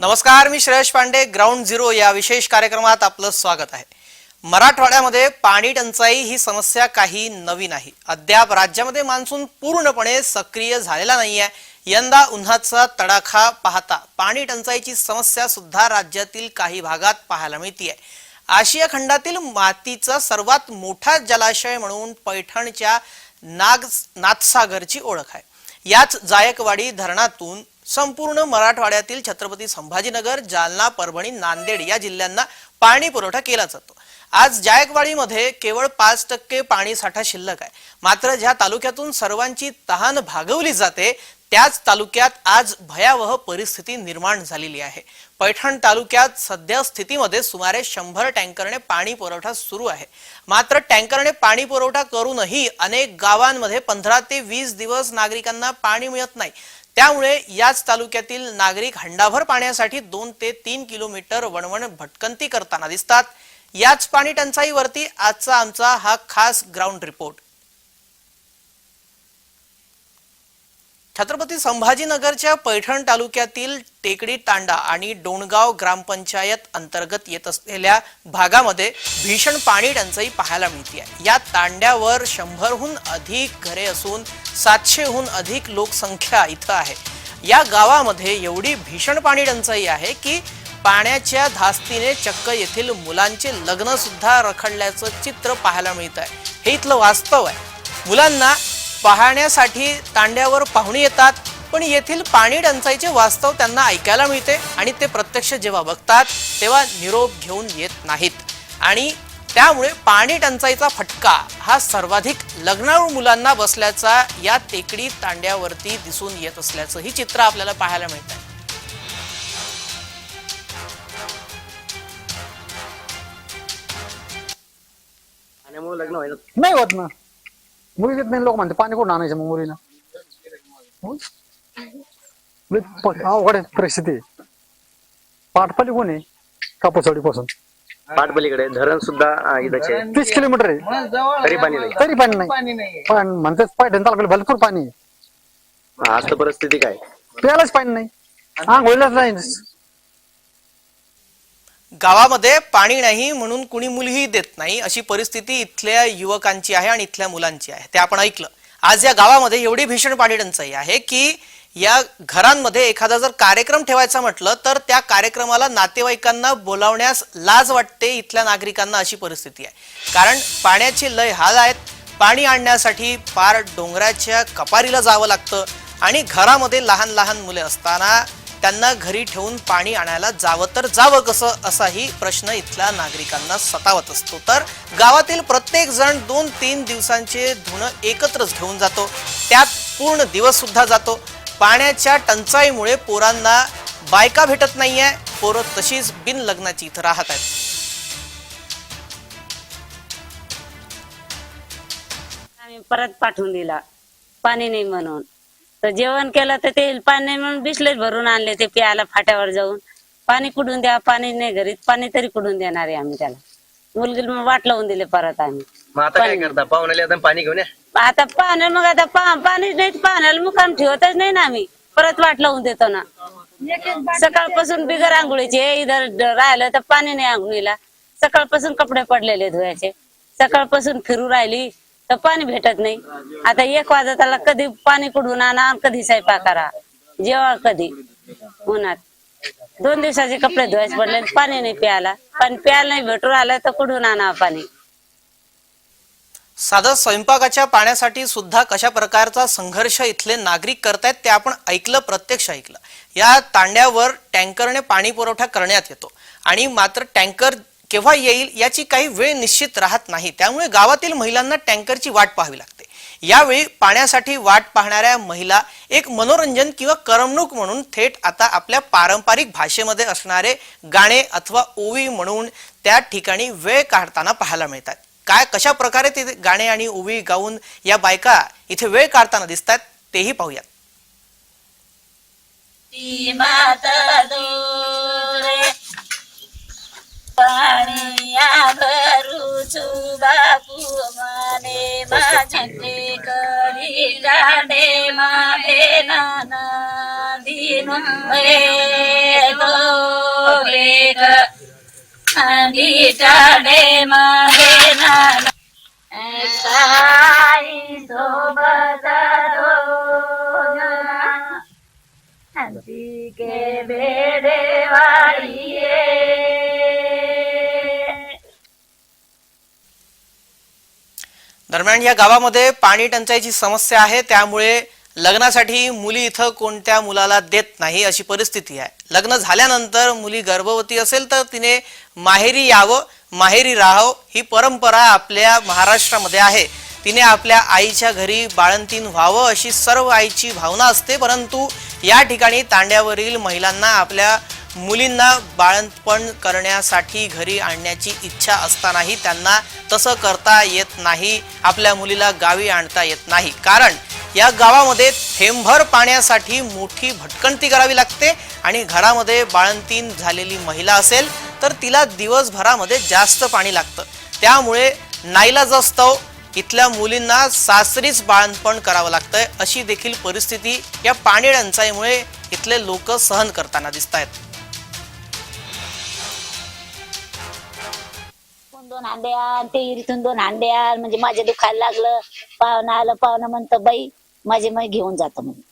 नमस्कार मी Shreyash Pande ground zero या विशेष कार्यक्रमात आपलं स्वागत आहे. मराठवाड्यामध्ये पाणी टंचाई ही समस्या काही नवी नाही. अद्याप राज्यामध्ये मान्सून पूर्णपणे सक्रिय झालेला नाही आहे यंदा उन्हाचा तडाखा पाहता पाणी टंचाईची समस्या सुद्धा राज्यातील काही भागात पाहायला मिळतीये. आशिया खंडातील मातीचा सर्वात मोठा जलाशय म्हणून पैठणच्या नाग नाथसागरची ओळख आहे. याच जायकवाडी धरणातून संपूर्ण मराठवाड्यातील छत्रपती संभाजीनगर जालना परभणी नांदेड या जिल्ह्यांना पाणी पुरवठा केला जातो. आज जायकवाडीमध्ये केवळ पाच टक्के पाणी साठा शिल्लक आहे. मात्र ज्या तालुक्यातून सर्वांची तहान भागवली जाते त्याच तालुक्यात आज भयावह परिस्थिती निर्माण झालेली आहे. पैठण तालुक्यात सध्या स्थितीमध्ये सुमारे शंभर टँकरने पाणी पुरवठा सुरू आहे. मात्र टँकरने पाणी पुरवठा करूनही अनेक गावांमध्ये पंधरा ते वीस दिवस नागरिकांना पाणी मिळत नाही. त्यामुळे याच तालुक्यातील नागरिक हंडाभर पाण्यासाठी दोन ते तीन किलोमीटर वणवण भटकंती करताना दिसतात. याच पाणी टंचाईवरती आजचा आमचा हा खास ग्राउंड रिपोर्ट छत्रपती संभाजीनगरच्या पैठण तालुक्यातील टेकडी तांडा आणि डोणगाव ग्रामपंचायत अंतर्गत येत असलेल्या भागामध्ये भीषण पाणी टंचाई पाहायला मिळते. आहे या तांड्यावर शंभरहून अधिक घरे असून सातशेहून अधिक लोकसंख्या इथं आहे. या गावामध्ये एवढी भीषण पाणी टंचाई आहे की पाण्याच्या धास्तीने चक्क येथील मुलांचे लग्न सुद्धा रखडल्याचं चित्र पाहायला मिळत आहे हे इथलं वास्तव आहे. मुलांना पाहण्यासाठी तांड्यावर पाहुणे येतात पण येथील पाणी टंचाईचे वास्तव त्यांना ऐकायला मिळते आणि ते प्रत्यक्ष जेव्हा बघतात तेव्हा निरोप घेऊन येत नाहीत. आणि त्यामुळे पाणी टंचाईचा फटका हा सर्वाधिक लग्नाळू मुलांना बसल्याचा या टेकडी तांड्यावरती दिसून येत असल्याचं ही चित्र आपल्याला पाहायला मिळत आहे लग्न व्हायचं. नाही होत ना. मुली देत नाही लोक म्हणते पाणी कुठून आणायचं मग मुलीला हो? प- अवघड आहे परिस्थिती. पाटपाली कोण आहे? कापूसवाडी पासून पाटपलीकडे धरण सुद्धा इथंच आहे. तीस किलोमीटर आहे. तरी पाणी नाही. तरी पाणी नाही. पण म्हणतात पायठण तालुक्याला भरपूर पाणी आहे. आज तर परिस्थिती काय? प्यायलाच पाणी नाही. आंघोळीलाच नाही. गावामध्ये पाणी नाही म्हणून कुणी मुलीही देत नाही अशी परिस्थिती इथल्या युवकांची आहे आणि इथल्या मुलांची आहे. ते आपण ऐकलं. आज या गावामध्ये एवढी भीषण पाणी टंचाई आहे की या घरांमध्ये एखादा जर कार्यक्रम ठेवायचा म्हटलं तर त्या कार्यक्रमाला नातेवाईकांना बोलावण्यास लाज वाटते इथल्या नागरिकांना अशी परिस्थिती आहे. कारण पाण्याची लय हाल आहेत. पाणी आणण्यासाठी पार डोंगराच्या कपारीला जावं लागतं आणि घरामध्ये लहान लहान मुले असताना त्यांना घरी ठेवून पाणी आणायला जावं तर जावं कसं असाही प्रश्न इथल्या नागरिकांना सतावत असतो. तर गावातील प्रत्येक जण दोन तीन दिवसांचे धुणं एकत्रच घेऊन जातो. त्यात पूर्ण दिवस सुद्धा जातो. पाण्याच्या टंचाईमुळे पोरांना बायका भेटत नाहीये. पोरं तशीच बिन लग्नाची इथं राहत आहेत. आम्ही परत पाठवून दिला. पाणी नाही म्हणून. तर जेवण केलं तर ते पाणी नाही म्हणून बिसलेच भरून आणले ते प्यायला फाट्यावर जाऊन. पाणी कुठून द्या पाणी नाही घरी पाणी तरी कुठून देणार आहे आम्ही त्याला. मुलगी मग वाट लावून दिले परत आम्ही. मग आता काय करता? पाहुण्याला पाणी घेऊन या. आता मग आता पा पाणीच नाही तर पाण्याला मुकाम ठेवतच नाही ना आम्ही. परत वाट लावून देतो ना. सकाळपासून बिगर आंघोळीचे इधर राहिलं तर पाणी नाही आंघोळीला. सकाळपासून कपडे पडलेले धुवायचे. सकाळपासून फिरू राहिली तर पाणी भेटत नाही. आता एक वाजताला कधी पाणी कुठून आणा आणि कधी स्वयंपाक करा. जेव्हा कधी. उन्हात. दोन दिवसाचे कपडे धुवायचे पडले पाणी नाही प्यायला. पण प्यायला नाही भेटून आलं तर कुठून आणा पाणी? साधं स्वयंपाकाच्या पाण्यासाठी सुद्धा कशा प्रकारचा संघर्ष इथले नागरिक करतायत ते आपण ऐकलं प्रत्यक्ष ऐकलं. या तांड्यावर टँकरने पाणी पुरवठा करण्यात येतो. आणि मात्र टँकर केव्हा येईल याची काही वेळ निश्चित राहत नाही. त्यामुळे गावातील महिलांना टँकरची वाट पाहावी लागते. यावेळी पाण्यासाठी वाट पाहणाऱ्या महिला एक मनोरंजन किंवा करमणूक म्हणून थेट आता आपल्या पारंपरिक भाषेमध्ये असणारे गाणे अथवा ओवी म्हणून त्या ठिकाणी वेळ काढताना पाहायला मिळतात. काय कशा प्रकारे ते गाणे आणि ओवी गाऊन या बायका इथे वेळ काढताना दिसतात तेही पाहूयात. ती माता दोरे pani amaru chuba kumane ma jhande kari jane ma be na na dinu me to be ka ani ma be na sai दरम्यान या गावामध्ये पाणी टंचाईची समस्या आहे. त्यामुळे लग्नासाठी मुली इथं कोणत्या मुलाला देत नाही अशी परिस्थिती आहे. लग्न झाल्यानंतर मुली गर्भवती असेल तर तिने माहेरी यावं माहेरी राहावं ही परंपरा आपल्या महाराष्ट्रामध्ये आहे. तिने आपल्या आईच्या घरी बाळंतीण व्हावं अशी सर्व आईची भावना असते परंतु या ठिकाणी तांड्यावरील महिलांना आपल्या मुलींना बाळंतपण करण्यासाठी घरी आणण्याची इच्छा असतानाही त्यांना तसं करता येत नाही. आपल्या मुलीला गावी आणता येत नाही. कारण या गावामध्ये थेंबभर पाण्यासाठी मोठी भटकंती करावी लागते आणि घरामध्ये बाळंतीण झालेली महिला असेल तर तिला दिवसभरामध्ये जास्त पाणी लागतं. त्यामुळे नाईलाजास्तव इथल्या मुलींना सासरीच बाळंतपण करावं लागतंय अशी देखील परिस्थिती या पाणी टंचाईमुळे इथले लोक सहन करताना दिसत आहेत दोन आण ते इरीतून दोन हांडे आण म्हणजे माझे दुखायला लागलं. पाहुणं आलं पाहुणं म्हणतं बाई माझे मग घेऊन जातं म्हणे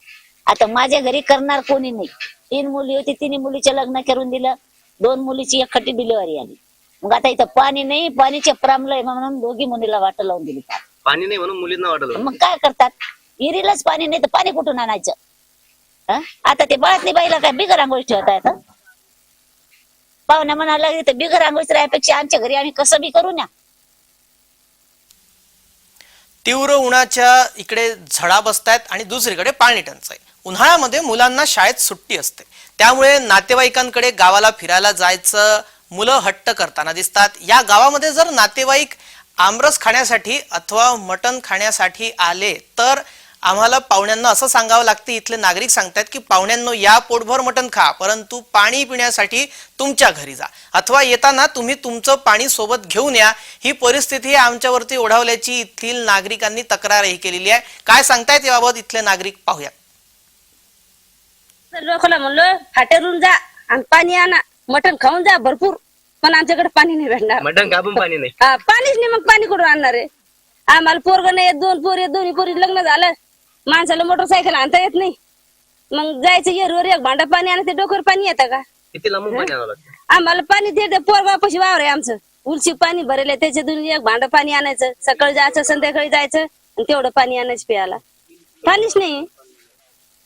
आता माझ्या घरी करणार कोणी नाही. तीन मुली होती तिन्ही मुलीचे लग्न करून दिलं. दोन मुलीची एकखटी डिलिव्हरी आली. मग आता इथं पाणी नाही पाणीचे प्रामलंय म्हणून दोघी मुलीला वाट लावून दिली. पाणी नाही म्हणून मुलींना वाटलं मग काय करतात? इरीलाच पाणी नाही तर पाणी कुठून आणायचं? हं? आता ते बाळातली बाईला काय बिगर आंघोळ ठेवता येतं पाहुण्या म्हणायला लागले तर बिगर आंघोळीच राहायपेक्षा आमच्या घरी आम्ही कसं बी करू ना? तीव्र उन्हाच्या इकडे झडा बसतायत आणि दुसरीकडे पाणी टंचाई. उन्हाळ्यामध्ये मुलांना शाळेत सुट्टी असते. त्यामुळे नातेवाईकांकडे गावाला फिरायला जायचं मुलं हट्ट करताना दिसतात. या गावामध्ये जर नातेवाईक आमरस खाण्यासाठी अथवा मटण खाण्यासाठी आले तर आम्हाला पाहुण्यांना असं सांगावं लागतं इथले नागरिक सांगतात की पाहुण्यांनो या पोटभर मटण खा परंतु पाणी पिण्यासाठी तुमच्या घरी जा. अथवा येताना तुम्ही तुमचं पाणी सोबत घेऊन या. ही परिस्थिती आमच्यावरती ओढावल्याची येथील नागरिकांनी तक्रारही केलेली आहे. काय सांगतायत याबाबत इथले नागरिक पाहूया. लोकांना म्हणलं फाट्यावरून जा आणि पाणी आणा. मटण खाऊन जा भरपूर. पण आमच्याकडे पाणी नाही भेटणार. मटण कापून पाणी नाही. पाणीच नाही मग पाणी कुठून आणणार आहे? आम्हाला पोरग नाही येत दोन पोरी दोन्ही पोरी लग्न झालं. माणसाला मोटरसायकल आणता येत नाही. मग जायचं येरवर एक भांडा पाणी आणि ते डोक्यावर पाणी येतं का? किती लांबून पाणी आणावं लागतं? आम्हाला पाणी ते पोरगापाशी वावर आहे आमचं. उलशी पाणी भरेल आहे, त्याच्यातून एक भांडं पाणी आणायचं. सकाळी जायचं संध्याकाळी जायचं आणि तेवढं पाणी आणायचं प्यायला. पाणीच नाही.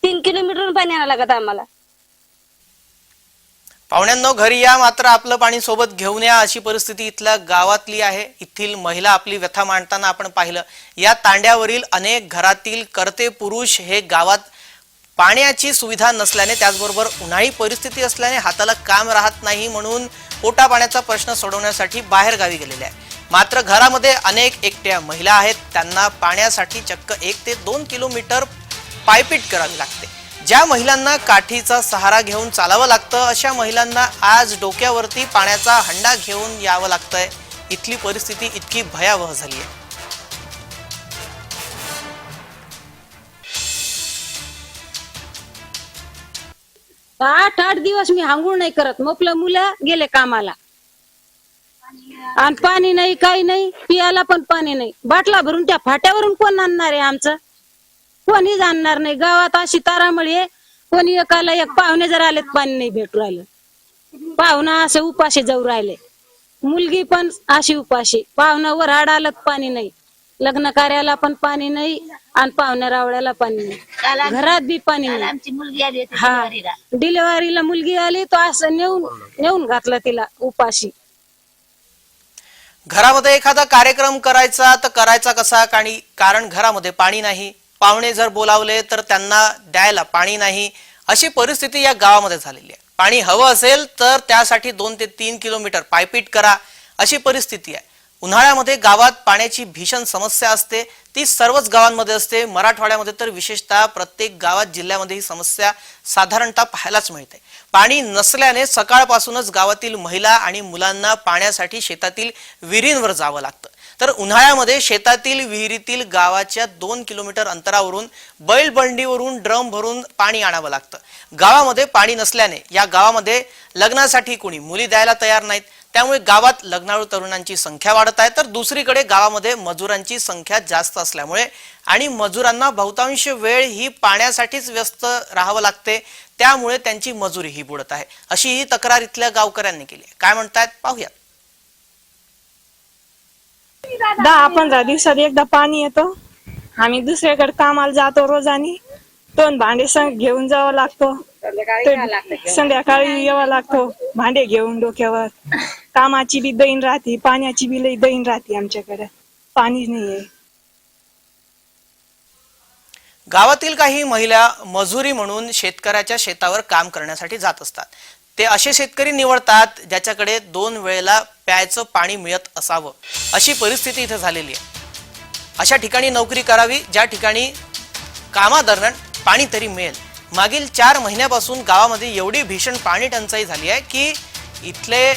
तीन किलोमीटर पाणी आणावं लागत आम्हाला. पाहुण्यांनो घरी या मात्र आपलं पाणी सोबत घेऊन या अशी परिस्थिती इथल्या गावातली आहे. येथील महिला आपली व्यथा मांडताना आपण पाहिलं. या तांड्यावरील अनेक घरातील करते पुरुष हे गावात पाण्याची सुविधा नसल्याने त्याचबरोबर उन्हाळी परिस्थिती असल्याने हाताला काम राहत नाही म्हणून पोटा पाण्याचा प्रश्न सोडवण्यासाठी बाहेर गावी गेलेले आहे. मात्र घरामध्ये अनेक एकट्या महिला आहेत. त्यांना पाण्यासाठी चक्क एक ते दोन किलोमीटर पायपीट करावी लागते. ज्या महिलांना काठीचा सहारा घेऊन चालावं लागतं अशा महिलांना आज डोक्यावरती पाण्याचा हंडा घेऊन यावं लागतंय. इथली परिस्थिती इतकी भयावह झाली आहे आठ आठ दिवस मी हांगूळ नाही करत. मोकलं मुलं गेले कामाला. आणि पाणी नाही काही नाही पियाला पण पाणी नाही. बाटला भरून त्या फाट्यावरून कोण आणणार आहे आमचं? कोणी जाणणार नाही. गावात अशी तारामळी आहे. कोणी एकाला एक पाहुणे जर आले पाणी नाही भेटू राहिलं. पाहुणा असे उपाशी जाऊ राहिले. मुलगी पण अशी उपाशी. पाहुणा वर हाड आलं पाणी नाही. लग्न कार्याला पण पाणी नाही आणि पाहुण्या रावळ्याला पाणी नाही. घरात बी पाणी नाही. मुलगी आली हा. डिलिव्हरीला. डिलिव्हरीला मुलगी आली तो असं नेऊन नेऊन घातला तिला उपाशी. घरामध्ये एखादा कार्यक्रम करायचा तर करायचा कसा? आणि कारण घरामध्ये पाणी नाही. पाहुणे जर बोलावले तर त्यांना द्यायला पाणी नाही. अशी परिस्थिती या गावामध्ये झालेली आहे. पाणी हवं असेल तर त्यासाठी दोन ते तीन किलोमीटर पायपीट करा. अशी परिस्थिती आहे. उन्हाळ्यामध्ये गावात पाण्याची भीषण समस्या असते. ती सर्वच गावांमध्ये असते. मराठवाड्यामध्ये तर विशेषतः प्रत्येक गावात जिल्ह्यामध्ये ही समस्या साधारणतः पाहायलाच मिळते. पाणी नसल्याने सकाळपासूनच गावातील महिला आणि मुलांना पाण्यासाठी शेतातील विहिरींवर जावं लागतं. तर उन्हाळ्यामध्ये शेतातील विहिरीतील गावाच्या दोन किलोमीटर अंतरावरून बैलबंडीवरून ड्रम भरून पाणी आणावं लागतं. गावामध्ये पाणी नसल्याने या गावामध्ये लग्नासाठी कोणी मुली द्यायला तयार नाहीत. त्यामुळे गावात लग्नाळू तरुणांची संख्या वाढत आहे. तर दुसरीकडे गावामध्ये मजुरांची संख्या जास्त असल्यामुळे आणि मजुरांना बहुतांश वेळ ही पाण्यासाठीच व्यस्त राहावं लागते. त्यामुळे त्यांची मजुरी ही बुडत आहे. अशी ही तक्रार इथल्या गावकऱ्यांनी केली आहे. काय म्हणतायत? पाहूयात. दहा पंधरा दिवसात एकदा पाणी येतो. आम्ही दुसऱ्याकडे कामाला जातो रोजानी. दोन भांडे संग घेऊन जावं लागतो. ते संध्याकाळी यावं लागतो. भांडे घेऊन डोक्यावर. कामाची बी दैन राहते पाण्याची बी लई दैन राहते आमच्याकडे. पाणीच नाहीये गावातील काही महिला मजुरी म्हणून शेतकऱ्याच्या शेतावर काम करण्यासाठी जात असतात. ते असे शेतकरी निवडतात ज्याच्याकडे दोन वेळेला प्यायचं पाणी मिळत असावं. अशी परिस्थिती इथे झालेली आहे. अशा ठिकाणी नोकरी करावी ज्या ठिकाणी कामादरम्यान पाणी तरी मिळेल. मागील चार महिन्यापासून गावामध्ये एवढी भीषण पाणी टंचाई झाली आहे की इथले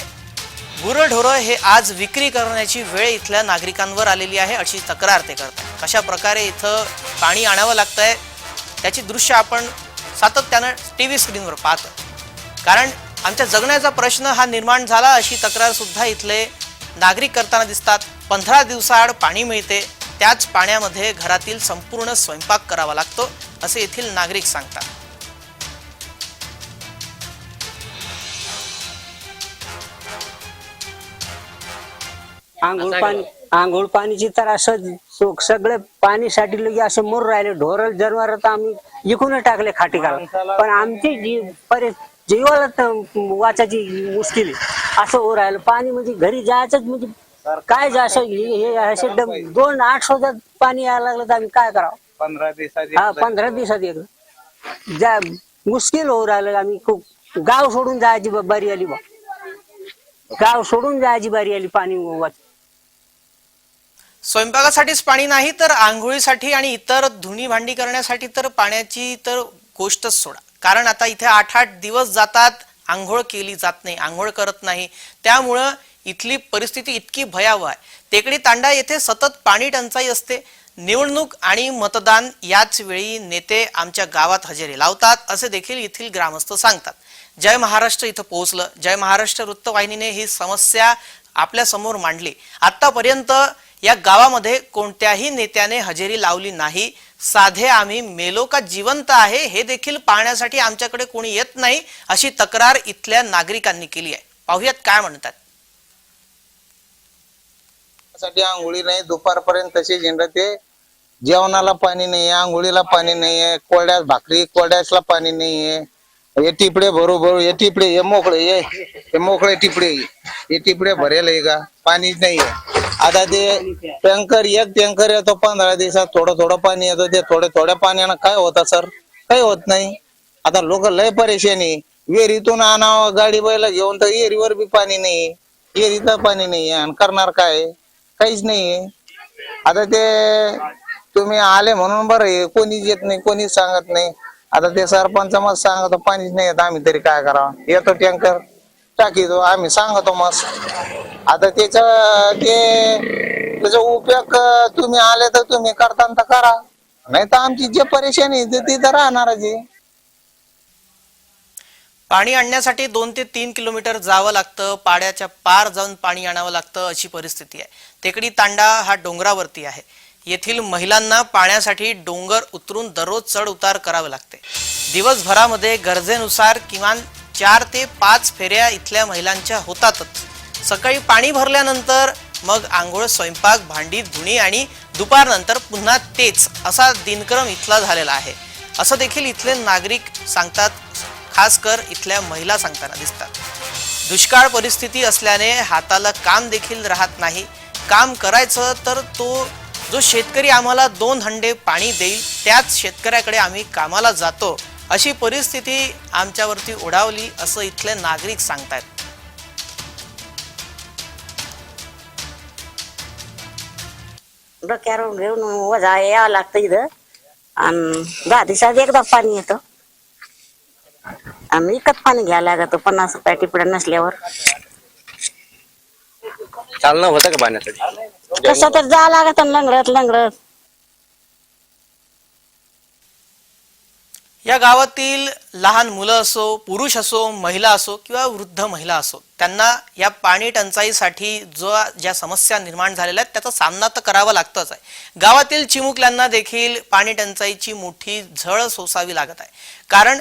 गुरढोरं हे आज विक्री करण्याची वेळ इथल्या नागरिकांवर आलेली आहे अशी तक्रार ते करतात कशा प्रकारे इथं पाणी आणावं लागतंय त्याची दृश्य आपण सातत्यानं टी व्ही स्क्रीनवर पाहतो कारण आमच्या जगण्याचा प्रश्न हा निर्माण झाला अशी तक्रार सुद्धा इथले नागरिक करताना दिसतात. पंधरा दिवसाआड पाणी मिळते. त्याच पाण्यामध्ये घरातील संपूर्ण स्वयंपाक करावा लागतो असे येथील नागरिक सांगतात. आंघोळ पाणी आंघोळ पाणीची तर असं सगळे पाणीसाठी लगे असे मोर राहिले. ढोर जनावर तर आम्ही इकूनच टाकले खाटीकाला पण आमची जी परि जीवाला तर वाचायची मुश्किल आहे. असं हो राहिलं. पाणी म्हणजे घरी जायचंच म्हणजे काय जा असं हे हे असे दोन आठ शोधात पाणी यायला लागलं तर आम्ही काय करावं? पंधरा दिवसाची हा पंधरा दिवसात एक जा मुश्किल होऊ राहिलं आम्ही खूप गाव सोडून जायची बारी आली बा. गाव सोडून जायची बारी आली पाणी वाच स्वयंपाकासाठीच पाणी नाही तर आंघोळीसाठी आणि इतर धुणी भांडी करण्यासाठी तर पाण्याची तर गोष्टच सोडा. कारण आता इथे आठ आठ दिवस जातात आंघोळ केली जात नाही आंघोळ करत नाही. त्यामुळं इथली परिस्थिती इतकी भयावह आहे. टेकडी तांडा येथे सतत पाणी टंचाई असते. निवडणूक आणि मतदान याच वेळी नेते आमच्या गावात हजेरी लावतात असे देखील येथील ग्रामस्थ सांगतात. जय महाराष्ट्र इथं पोहोचलं. जय महाराष्ट्र वृत्तवाहिनीने ही समस्या आपल्यासमोर मांडली. आतापर्यंत या गावामध्ये कोणत्याही नेत्याने हजेरी लावली नाही. साधे आम्ही मेलो का जिवंत आहे हे देखील पाहण्यासाठी आमच्याकडे कोणी येत नाही अशी तक्रार इथल्या नागरिकांनी केली आहे. पाहुयात काय म्हणतात. साठी आंघोळी नाही दुपारपर्यंत तशी झेंडा ते जेवणाला पाणी नाहीये आंघोळीला पाणी नाहीये कोरड्यास भाकरी कोरड्यासला पाणी नाहीये. हे टिपडे भरू भरू हे टिपडे हे मोकळे हे मोकळे टिपडे हे टिपडे भरेल आहे का? पाणीच नाहीये. आता ते टँकर एक टँकर येतो पंधरा दिवसात थोडं थोडं पाणी येतं ते थोड्या थोड्या पाण्यानं काय होतं सर? काही होत नाही. आता लोक लय परेशानी विहिरीतून आणावं गाडी बैल घेऊन तर विहिरीवर बी पाणी नाही. विहिरीचं पाणी नाही आणि करणार काय? काहीच नाही आता ते तुम्ही आले म्हणून बरं आहे. कोणीच येत नाही कोणीच सांगत नाही. आता ते सरपंच मग सांगतो पाणीच नाही येत. आम्ही तरी काय करावं? येतो टँकर टाकीतो आम्ही सांगतो मस्त आता त्याच ते त्याचा उपयोग तुम्ही आले तर तुम्ही करता तर करा. नाही तर आमची जे परेशानी ते तिथं राहणारच आहे. पाणी आणण्यासाठी दोन ते तीन किलोमीटर जावं लागतं पाड्याच्या पार जाऊन पाणी आणावं लागतं अशी परिस्थिती आहे. टेकडी तांडा हा डोंगरावरती आहे. येथील महिलांना पाण्यासाठी डोंगर उतरून दररोज चढ उतार करावे लागते. दिवसभरामध्ये गरजेनुसार किमान चार ते पाच फेऱ्या इथल्या महिलांच्या होतातच. सकाळी पाणी भरल्यानंतर मग आंघोळ स्वयंपाक भांडी धुणी आणि दुपारनंतर पुन्हा तेच असा दिनक्रम इथला झालेला आहे. असं देखील इथले नागरिक सांगतात खास कर इथल्या महिला सांगताना दिसतात. दुष्काळ परिस्थिती असल्याने हाताला काम देखील राहत नाही. काम करायचं तर तो जो शेतकरी आम्हाला दोन हंडे पाणी देईल त्याच शेतकऱ्याकडे आम्ही कामाला जातो अशी परिस्थिती आमच्यावरती ओढावली असं इथले नागरिक सांगतायत. डोक्यावर घेऊन वजा यावं लागतं इथं. आणि दहा दिवसात एकदा पाणी येतं. आणि विकत पाणी घ्यायला लागतं पन्नास रुपया टिपड्या नसल्यावर. चालणं होतं का पाण्यासाठी? कसं तर जा लागत लंगडत लंगडत या गावातील लहान मुलं असो पुरुष असो महिला असो किंवा वृद्ध महिला असो त्यांना या पाणी टंचाईसाठी जो ज्या समस्या निर्माण झालेल्या आहेत त्याचा सामना तर करावा लागतच आहे. गावातील चिमुकल्यांना देखील पाणी टंचाईची मोठी झळ सोसावी लागत आहे. कारण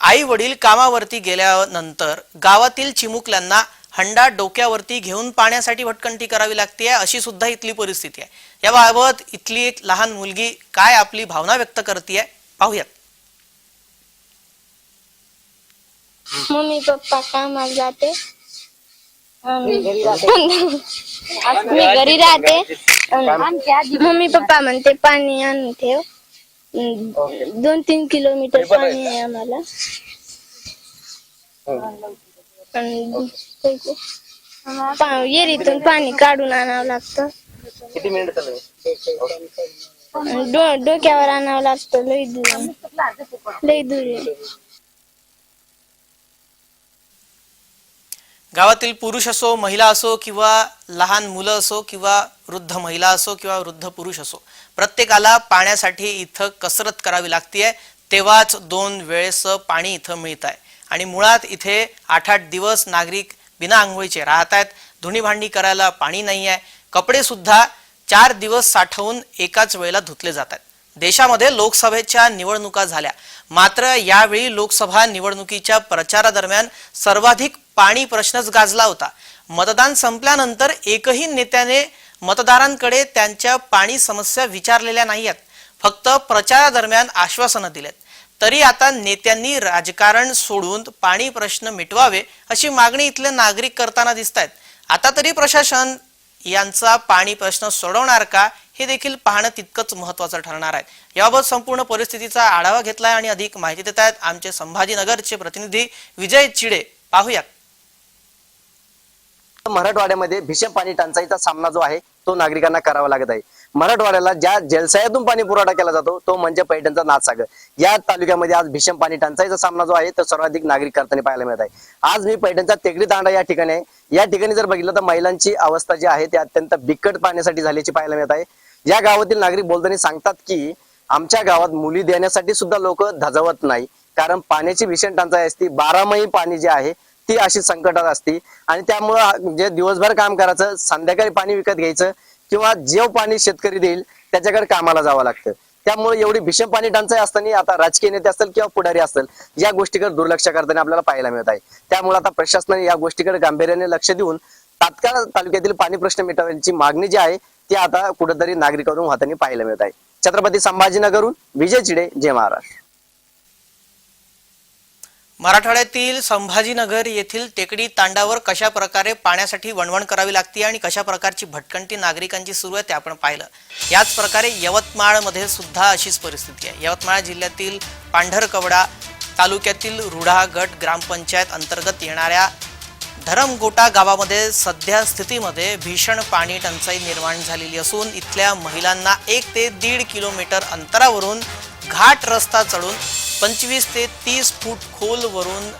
आई वडील कामावरती गेल्यानंतर गावातील चिमुकल्यांना हंडा डोक्यावरती घेऊन पाण्यासाठी भटकंती करावी लागते अशी सुद्धा इथली परिस्थिती आहे. याबाबत इथली एक लहान मुलगी काय आपली भावना व्यक्त करते पाहूयात. मम्मी पप्पा कामाला जाते. आणि मी घरी राहते. आणि मम्मी पप्पा म्हणते पाणी आणून ठेव. दोन तीन किलोमीटर पाणी आहे आम्हाला. आणि पा- येरीतून पाणी काढून आणावं लागतं. किती मिनिट डोक्यावर आणावं लागतं. लई दूर लई दूर गावातील पुरुष असो महिला असो किंवा लहान मुलं असो किंवा वृद्ध महिला असो किंवा वृद्ध पुरुष असो प्रत्येकाला पाण्यासाठी इथं कसरत करावी लागतीये. तेव्हाच दोन वेळेस पाणी इथं मिळत आहे आणि मुळात इथे आठ आठ दिवस नागरिक बिना आंघोळीचे राहत आहेत धुणी भांडी करायला पाणी नाही आहे कपडे सुद्धा चार दिवस साठवून एकाच वेळेला धुतले जातात. देशामध्ये लोकसभेच्या निवडणुका झाल्या. मात्र यावेळी लोकसभा निवडणुकीच्या प्रचारादरम्यान सर्वाधिक पाणी प्रश्नच गाजला होता. मतदान संपल्यानंतर एकही नेत्याने मतदारांकडे त्यांच्या पाणी समस्या विचारलेल्या नाही आहेत फक्त प्रचारादरम्यान आश्वासनं दिलेत. तरी आता नेत्यांनी राजकारण सोडून पाणी प्रश्न मिटवावे अशी मागणी इथले नागरिक करताना दिसत आहेत आता तरी प्रशासन यांचा पाणी प्रश्न सोडवणार का हे देखील पाहणं तितकंच महत्वाचं ठरणार आहे. याबाबत संपूर्ण परिस्थितीचा आढावा घेतलाय आणि अधिक माहिती देत आहेत आमचे संभाजीनगरचे प्रतिनिधी विजय चिडे. पाहूया मराठवाड्यामध्ये भीषण पाणी टंचाईचा सामना जो आहे तो नागरिकांना करावा लागत आहे. मराठवाड्याला ज्या जलसायातून पाणी पुरवठा केला जातो तो म्हणजे पैठणचा नाथसागर. या तालुक्यामध्ये आज भीषण पाणी टंचाईचा सामना जो आहे तो सर्वाधिक नागरिक करताना पाहायला मिळत आहे. आज मी पैठणचा तेगडी तांडा या ठिकाणी आहे. या ठिकाणी जर बघितलं तर महिलांची अवस्था जी आहे ती अत्यंत बिकट पाण्यासाठी झाल्याची पाहायला मिळत आहे. या गावातील नागरिक बोलताना सांगतात की आमच्या गावात मुली देण्यासाठी सुद्धा लोक धजवत नाही. कारण पाण्याची भीषण टंचाई असते. बारामही पाणी जे आहे ती अशी संकटात असते. आणि त्यामुळं जे म्हणजे दिवसभर काम करायचं संध्याकाळी पाणी विकत घ्यायचं किंवा जे पाणी शेतकरी देईल त्याच्याकडे कामाला जावं लागतं. त्यामुळे एवढी भीषण पाणी टंचाई असताना आता राजकीय नेते असतील किंवा पुढारी असतील या गोष्टीकडे दुर्लक्ष करताना आपल्याला पाहायला मिळत आहे. त्यामुळे आता प्रशासनाने या गोष्टीकडे गांभीर्याने लक्ष देऊन तात्काळ तालुक्यातील पाणी प्रश्न मिटवण्याची मागणी जी आहे ती आता कुठेतरी नागरिकांकडून हाताने पाहायला मिळत आहे. छत्रपती संभाजीनगरहून विजय चिडे जय महाराष्ट्र. मराठवाड्यातील संभाजीनगर येथील टेकडी तांडावर कशा प्रकारे पाण्यासाठी वणवण करावी लागते आणि कशा प्रकारची भटकंती नागरिकांची सुरू आहे ते आपण पाहिलं. याच प्रकारे यवतमाळमध्ये सुद्धा अशीच परिस्थिती आहे. यवतमाळ जिल्ह्यातील पांढरकवडा तालुक्यातील रुढा गट ग्रामपंचायत अंतर्गत येणाऱ्या धरमगोटा गावामध्ये सध्या स्थितीमध्ये भीषण पाणी टंचाई निर्माण झालेली असून इथल्या महिलांना एक ते दीड किलोमीटर अंतरावरून घाट रस्ता चढून पंचवीस ते तीस फूट खोलवरून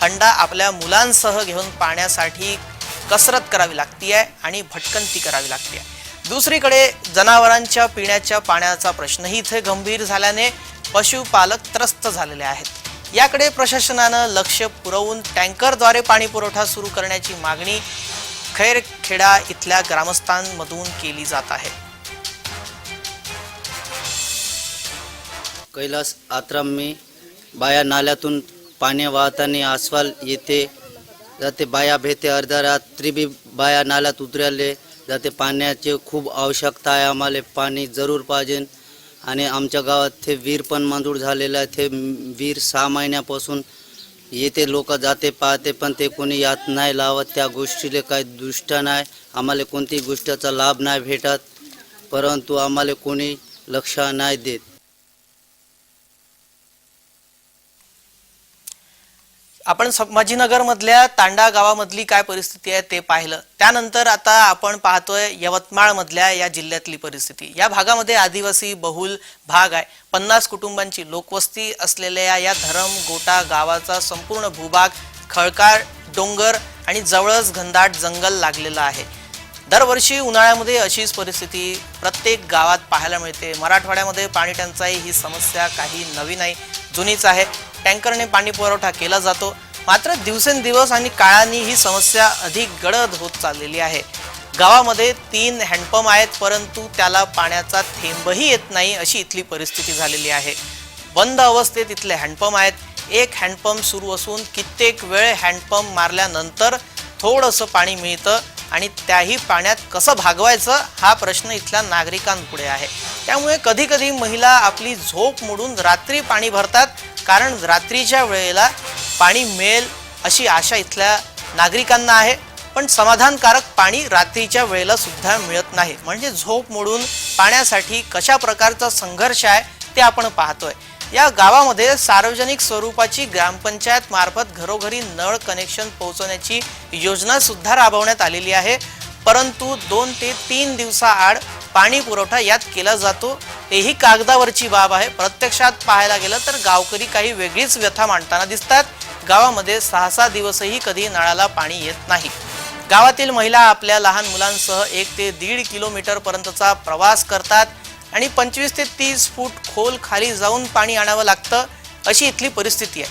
हंडा आपल्या मुलांसह घेऊन पाण्यासाठी कसरत करावी लागती आहे आणि भटकंती करावी लागते आहे. दुसरीकडे जनावरांच्या पिण्याच्या पाण्याचा प्रश्नही इथे गंभीर झाल्याने पशुपालक त्रस्त झालेले आहेत. याकडे प्रशासनानं लक्ष पुरवून टँकरद्वारे पाणी पुरवठा सुरू करण्याची मागणी खैरखेडा इथल्या ग्रामस्थांमधून केली जात आहे. कैलास आश्रम बाया नाल्यातून पाणी वाहताना आसवाल येते जाते बाया भेते अर्ध्या रात्री बी बाया नाल्यात उतरले जाते पाण्याची खूप आवश्यकता आहे आम्हाला पाणी जरूर पाहिजे. आणि आमच्या गावात ते विहीर पण मंजूर झालेलं आहे ते वीर सहा महिन्यापासून येते लोक जाते पाहते पण ते कोणी यात नाही लावत त्या गोष्टीला काही दृष्ट नाही आम्हाला कोणती गोष्टीचा लाभ नाही भेटत परंतु आम्हाला कोणी लक्ष नाही देत. आपण संभाजीनगरमधल्या तांडा गावामधली काय परिस्थिती आहे ते पाहिलं. त्यानंतर आता आपण पाहतोय यवतमाळमधल्या या जिल्ह्यातली परिस्थिती. या भागामध्ये आदिवासी बहुल भाग आहे. पन्नास कुटुंबांची लोकवस्ती असलेल्या या धरम गोटा गावाचा संपूर्ण भूभाग खळकाळ डोंगर आणि जवळच घनदाट जंगल लागलेलं आहे. दरवर्षी उन्हाळ्यामध्ये अशीच परिस्थिती प्रत्येक गावात पाहायला मिळते. मराठवाड्यामध्ये पाणी टंचाई ही समस्या काही नवी नाही जुनीच आहे. टँकरने पाणी पुरवठा केला जातो. मात्र दिवसेंदिवस आणि काळाने ही समस्या अधिक गडद होत चाललेली आहे. गावामध्ये तीन हँडपंप आहेत परंतु त्याला पाण्याचा थेंबही येत नाही अशी इथली परिस्थिती झालेली आहे. बंद अवस्थेत इथले हँडपंप आहेत. एक हँडपंप सुरू असून कित्येक वेळ हँडपंप मारल्यानंतर थोडंसं पाणी मिळतं. आणि त्याही पाण्यात कसं भागवायचं हा प्रश्न इथल्या नागरिकांपुढे आहे. त्यामुळे कधीकधी महिला आपली झोप मोडून रात्री पाणी भरतात कारण रात्रीच्या वेळेला पाणी मिळेल अशी आशा इथल्या नागरिकांना आहे. पण समाधानकारक पाणी रात्रीच्या वेळेला सुद्धा मिळत नाही. म्हणजे झोप मोडून पाण्यासाठी कशा प्रकारचा संघर्ष आहे ते आपण पाहतोय. या गावामध्ये सार्वजनिक स्वरूपाची ग्रामपंचायत मार्फत घरोघरी नळ कनेक्शन पोहोचवण्याची योजना सुद्धा राबवण्यात आलेली आहे. परंतु दोन ते तीन दिवसाआड पाणी पुरवठा यात केला जातो. तेही कागदावरची बाब आहे. प्रत्यक्षात पाहायला गेलं तर गावकरी काही वेगळीच व्यथा मांडताना दिसतात. गावामध्ये सहा सहा दिवसही कधी नळाला पाणी येत नाही. गावातील महिला आपल्या लहान मुलांसह एक ते दीड किलोमीटर पर्यंतचा प्रवास करतात. आणि पंचवीस ते तीस फूट खोल खाली जाऊन पाणी आणावं लागतं अशी इथली परिस्थिती आहे.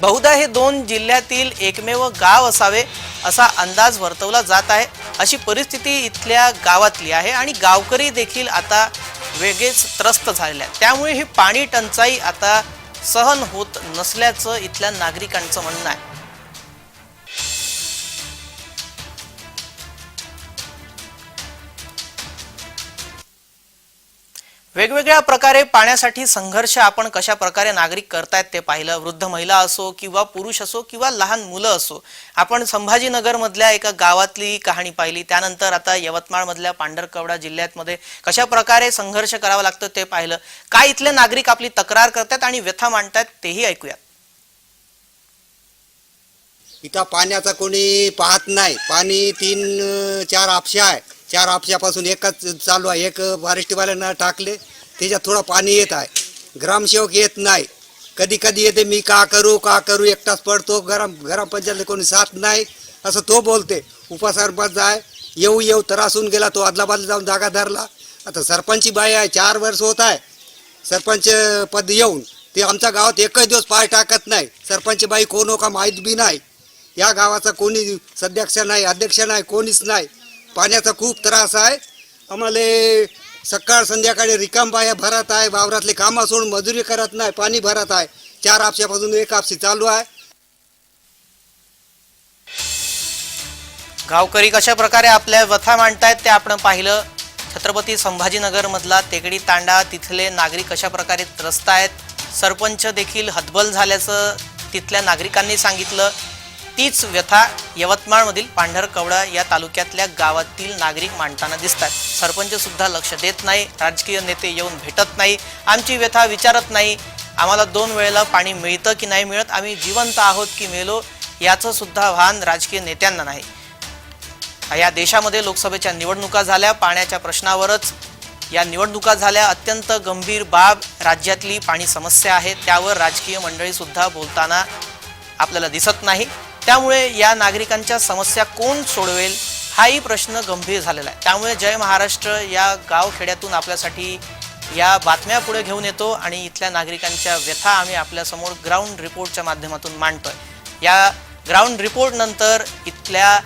बहुधा हे दोन जिल्ह्यातील एकमेव गाव असावे असा अंदाज वर्तवला जात आहे. अशी परिस्थिती इथल्या गावातली आहे आणि गावकरी देखील आता वेगळेच त्रस्त झालेले आहेत. त्यामुळे ही पाणी टंचाई आता सहन होत नसल्याचं इथल्या नागरिकांचं म्हणणं आहे. वेगवेगळ्या प्रकारे पाण्यासाठी संघर्ष आपण कशा प्रकारे नागरिक करतायत ते पाहिलं. वृद्ध महिला असो किंवा पुरुष असो किंवा लहान मुलं असो. आपण संभाजीनगरमधल्या एका गावातली कहाणी पाहिली. त्यानंतर आता यवतमाळमधल्या पांढरकवडा जिल्ह्यातमध्ये कशा प्रकारे संघर्ष करावा लागतो ते पाहिलं. काय इथले नागरिक आपली तक्रार करतात आणि व्यथा मांडतात तेही ऐकूयात. इथं पाण्याचा कोणी पाहत नाही. पाणी तीन चार आपशा आहे. चार आपशापासून एकच चालू आहे. एक फॉरेस्टवाल्यांना टाकले. त्याच्यात थोडं पाणी येत आहे. ग्रामसेवक येत नाही. कधी कधी येते मी का करू का करू? एकटाच पडतो. ग्राम ग्रामपंचायतला कोणी साथ नाही. असं तो बोलते. उपसरपंच आहे. येऊ येऊ त्रासून गेला. तो आदलाबादला जाऊन जागा धरला. आता सरपंची बाई आहे. चार वर्ष होत आहे. सरपंच पद येऊन ते आमच्या गावात एकच दिवस पाय टाकत नाही. सरपंच बाई कोण हो का माहीत बी नाही. या गावाचा कोणी सध्याक्ष नाही अध्यक्ष नाही कोणीच नाही. पाण्याचा खूप त्रास आहे. आम्हाला सकाळ संध्याकाळी रिकाम बाया भरत आहे वावरातले कामं सोडून मजुरी करत नाही पाणी भरत आहे. चार आपशापासून एक आपशी चालू आहे. गावकरी कशा प्रकारे आपल्या व्यथा मांडतायत ते आपण पाहिलं. छत्रपती संभाजीनगरमधला तेगडी तांडा तिथले नागरिक कशा प्रकारे त्रस्त आहेत. सरपंच देखील हतबल झाल्याचं तिथल्या नागरिकांनी सांगितलं. तीच व्यथा यवतमाळमधील पांढरकवडा या तालुक्यातल्या गावातील नागरिक मांडताना दिसतात. सरपंचसुद्धा लक्ष देत नाही राजकीय नेते येऊन भेटत नाही आमची व्यथा विचारत नाही आम्हाला दोन वेळेला पाणी मिळतं की नाही मिळत आम्ही जिवंत आहोत की मेलो याचं सुद्धा भान राजकीय नेत्यांना नाही. या देशामध्ये लोकसभेच्या निवडणुका झाल्या पाण्याच्या प्रश्नावरच या निवडणुका झाल्या अत्यंत गंभीर बाब राज्यातली पाणी समस्या आहे त्यावर राजकीय मंडळीसुद्धा बोलताना आपल्याला दिसत नाही. त्यामुळे या नागरिकांच्या समस्या कोण सोडवेल हाही प्रश्न गंभीर झालेला आहे. त्यामुळे जय महाराष्ट्र या गावखेड्यातून आपल्यासाठी या बातम्या पुढे घेऊन येतो आणि इथल्या नागरिकांच्या व्यथा आम्ही आपल्यासमोर ग्राउंड रिपोर्टच्या माध्यमातून मांडतोय. या ग्राउंड रिपोर्टनंतर इथल्या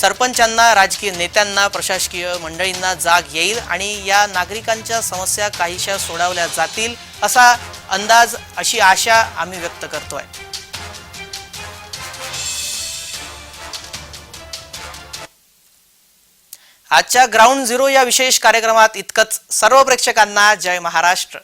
सरपंचांना राजकीय नेत्यांना प्रशासकीय मंडळींना जाग येईल आणि या नागरिकांच्या समस्या काहीशा सोडवल्या जातील असा अंदाज अशी आशा आम्ही व्यक्त करतोय. आजच्या ग्राउंड झिरो या विशेष कार्यक्रमात इतकंच. सर्व प्रेक्षकांना जय महाराष्ट्र.